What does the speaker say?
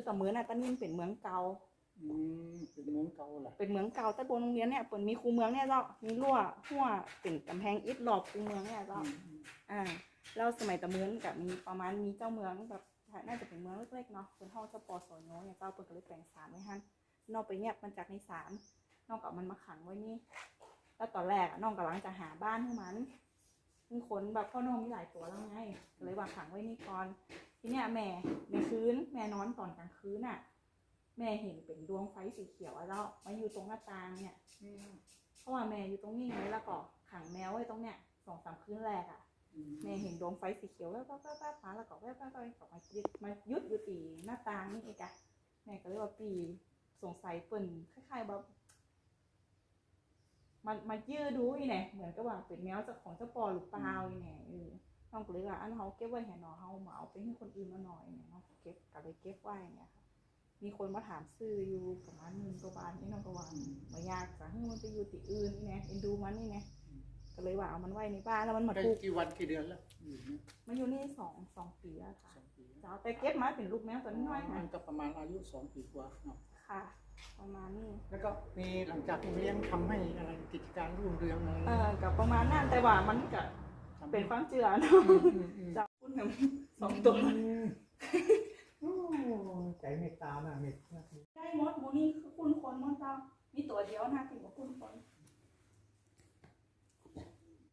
คือต่อเมืองน่ะตอนนี้มันเป็นเมืองเก่าอืมเป็นเมืองเก่าแหละเป็นเมืองเก่าแต่บนโรงเรียนเนี่ยเปิดมีคูเมืองเนี่ยเจ้ามีรั้วหัวเป็นกำแพงอิฐรอบคูเมืองเนี่ยเจ้าอืมอืมอ่าแล้วสมัยตะเมือนกับมีประมาณมีเจ้าเมืองแบบน่าจะเป็นเมืองเล็กๆเนาะเป็นห้องเจ้าปอสอยโนเนี่ยเจ้าเปิดก็เลยแปลงสารไว้ให้นอกไปแยกมันจากในสารนอกกับมันมาขังไว้นี่แล้วตอนแรกอะน้องกำลังจะหาบ้านให้มันมีคนแบบพ่อน้องมีหลายตัวแล้วไงก็เลยว่าขังไว้นี่ก่อน ทีเนี้ยแม่ในคืนแม่นอนตอนกลางคืนน่ะ แม่เห็นเป็นดวงไฟสีเขียวอะแล้วมาอยู่ตรงหน้าต่างเนี่ยอืมเพราะว่าแม่อยู่ตรงนี้ไงแล้วก็ขังแมวไว้ตรงเนี้ยสองสามคืนแรกอะอืมแม่เห็นดวงไฟสีเขียวแว๊บแว๊บแว๊บแว๊บมาแล้วก็แว๊บแว๊บแว๊บก็มายึดมายุดอยู่ตีหน้าต่างนี่เองอะแม่ก็เลยว่าปีสงสัยเปิ่นคล้ายๆแบบมันมายื้อดูอีเนี่ยเหมือนกับว่าเป็นแมวเจากของเจ้าปอหรือเปล่าอีเนี่ยเออ น้องก็เลยว่าอันเขาเก็บไว้ให้น้องเขามาเอาไปให้คนอื่นมาหน่อยเนี่ยน้องก็เก็บก็เลยเก็บไว้เนี่ยค่ะมีคนมาถามซื้ออยู่ประมาณหมื่นกว่าบาทนี่น้องก็ว่าไม่อยากจะให้มันไปอยู่ที่อื่นนี่ไงเอ็นดูมันนี่ไงก็เลยว่าเอามันไว้ในบ้านแล้วมันมาได้ถูกกี่วันกี่เดือนแล้วอยู่เนี่ยมาอยู่นี่สองสองปีแล้วค่ะสองปีเจ้าแต่เก็บมาเป็นลูกแมวตัวน้อยๆมัค่ะนก็ประมาณอายุสองปีกว่าเนาะค่ะ ประมาณนี้ แล้วก็มีหลังจากเลี้ยงทำให้อะไรกิจการรุ่งเรืองอะไรเออกับประมาณนั้นแต่ว่ามันก็ทำ เป็นความเชื่อเนอือะมอืมอืมเจ้าพูดถึงสองตัวมโอ้ใจเมตตานะเมตตาได้หมดหมูนี่คือคุณคนหมดเจ้ามีตัวเดียวนะถึงกับคุณคน